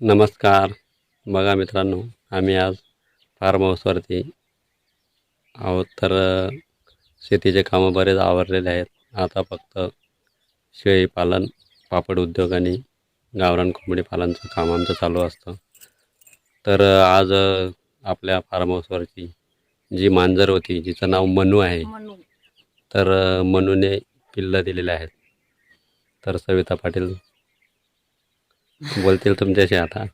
नमस्कार. बघा मित्रांनो आम्ही आज फार्म हाऊसवरती आहोत. तर शेतीचे कामं बरेच आवरलेले आहेत. आता फक्त शेळीपालन पापड उद्योग आणि गावरान कोंबडी पालनचं काम आमचं चालू असतं. तर आज आपल्या फार्म हाऊसवरती जी मांजर होती जिचं नाव मनू आहे. तर मनूने पिल्लं दिलेले आहेत. तर सविता पाटील बोलतील तुमच्याशी आता.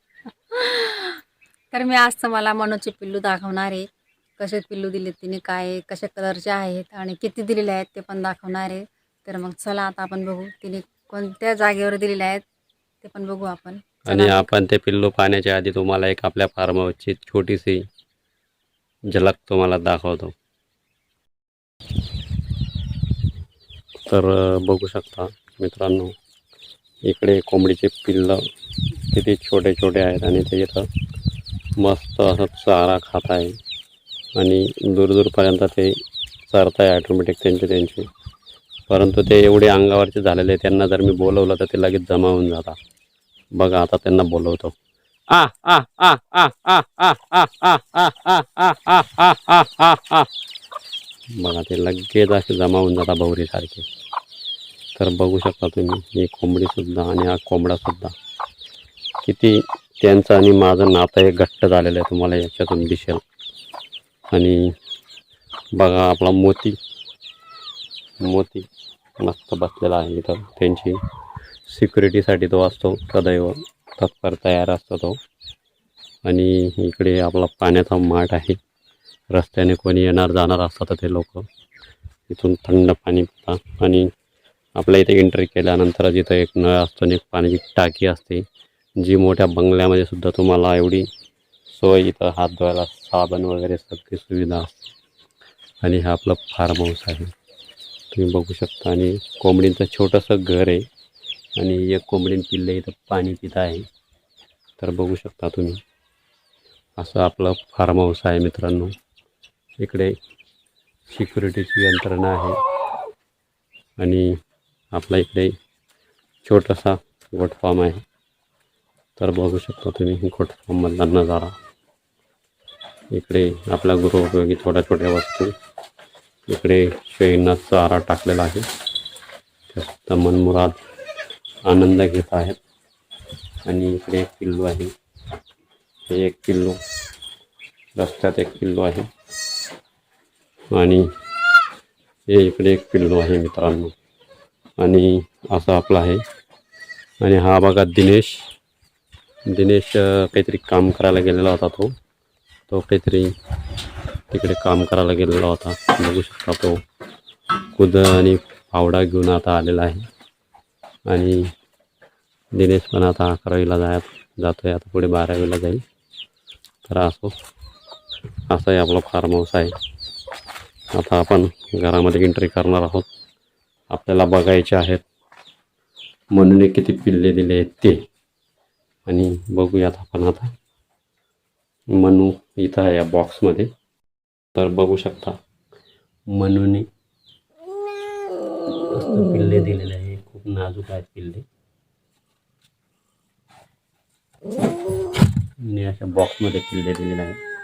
तर मी आज तुम्हाला मनोचे पिल्लू दाखवणार आहे. कसे पिल्लू दिले तिने काय कशा कलरचे आहेत आणि किती दिलेले आहेत ते पण दाखवणार आहे. तर मग चला आता आपण बघू तिने कोणत्या जागेवर दिलेले आहेत ते पण बघू आपण. आणि. आपण ते पिल्लू पाहण्याच्या आधी तुम्हाला एक आपल्या फार्म हाऊसची छोटीशी झलक तुम्हाला दाखवतो. तर बघू शकता मित्रांनो. इकडे कोंबडीचे पिल्लं किती छोटे छोटे आहेत आणि ते इथं मस्त असं चारा खात आहे आणि दूरदूरपर्यंत ते चरत आहे ॲटोमॅटिक त्यांचे त्यांचे परंतु ते एवढे अंगावरचे झालेले आहे, त्यांना जर मी बोलवलं तर ते लगेच जमा होऊन जातात बघा आता त्यांना बोलवतो आ आ आ आ आ आ आ आ आ आ आ आ आ आ आ आ बघा ते लगेच असे जमा होऊन जातात बवरीसारखे तर बघू शकता तुम्ही ही कोंबडीसुद्धा आणि हा कोंबडासुद्धा किती त्यांचं आणि माझं नातं हे घट्ट झालेलं आहे तुम्हाला याच्यातून दिसेल. आणि बघा आपला मोती. मोती मस्त बसलेला आहे इथं. त्यांची सिक्युरिटीसाठी तो असतो सदैव तत्पर तयार असतो तो. आणि इकडे आपला पाण्याचा माठ आहे. रस्त्याने कोणी येणार जाणार असतात ते लोक. इथून थंड पाणी पितात. आणि आपल्या इथे एंट्री केल्यानंतर जिथं एक नळ असतो आणि एक पाण्याची टाकी असते. जी मोठ्या बंगल्यामध्ये सुद्धा तुम्हाला एवढी सोय इथं हात धुवायला साबण वगैरे सगळी सुविधा असते. आणि हा आपलं फार्म हाऊस आहे. तुम्ही बघू शकता आणि कोंबडींचं छोटंसं घर आहे. आणि एक कोंबडीन पिल्ले इथं पाणी पित आहे. तर बघू शकता तुम्ही. असं आपलं फार्म हाऊस आहे मित्रांनो. इकडे सिक्युरिटीची यंत्रणा आहे. आणि आपला इकडे छोटासा गोट फार्म आहे. तर बघू शकता तुम्ही गोट फॉर्ममधला नजारा. इकडे आपल्या गृहोपयोगी छोट्या छोट्या वस्तू. इकडे शेळींना चारा टाकलेला आहे. त्याचा मनमुराद आनंद घेत आहेत. आणि इकडे एक किल्लो आहे. हे एक किल्लो रस्त्यात एक किल्लो आहे. आणि हे इकडे एक किल्लो आहे मित्रांनो. आणि असं आपलं आहे. आणि हा बघा दिनेश. दिनेश काहीतरी काम करायला गेलेला होता तो. तो काहीतरी तिकडे काम करायला गेलेला होता. बघू शकता तो. कुद आणि फावडा घेऊन आता आलेला आहे. आणि दिनेश पण आता अकरावीला जाय जातो आहे आता पुढे बारावीला जाईल. तर असो. असाही आपला आपलं फार्म हाऊस आहे. आता आपण घरामध्ये एंट्री करणार आहोत. आपल्याला बघायचे आहेत. म्हणून किती पिल्ले दिले आहेत ते. आणि बघूयात आपण आता. मनू इथं आहे या बॉक्समध्ये तर बघू शकता मनूने पिल्ले दिलेले आहे. खूप नाजूक आहेत पिल्ले. आणि अशा बॉक्समध्ये पिल्ले दिलेले आहेत.